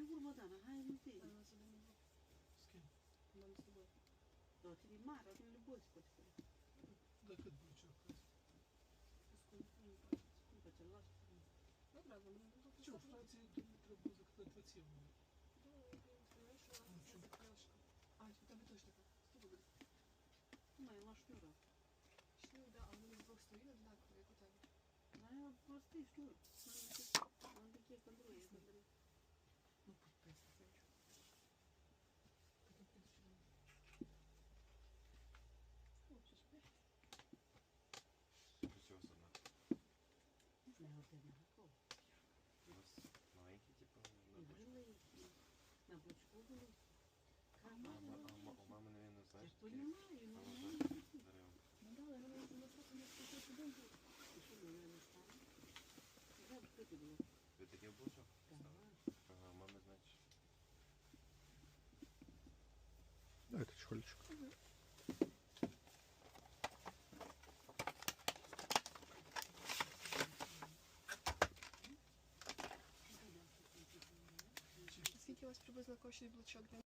Чого Богдана, гай не ти. А вона сюди не буде. З ким? Вона з тобою. То тобі мара, не любов спочатку. Да кад бичок. Скільки не бачить. Ну, почала. Добре, але мені буде Чого, в Франції тут треба було закатати двадців. А, у тебе точно так. Скільки буде? Моя лашнюра. Шнур, да, а вони з двох сторін однакові, як у тебе. Ну, простий на бочку були. А, ма- а, ма- у мами, наверное, Це знаєш, ж то такі немає, ну Вона не. дерева. Ну, да, але вони на фото не скільки туди буде. І що мене не стало? Вже вкрити було. Ви таке в бочок? Так. Ага, у мами, значить. Дайте чехольчик. Скільки у вас приблизно коштує блочок?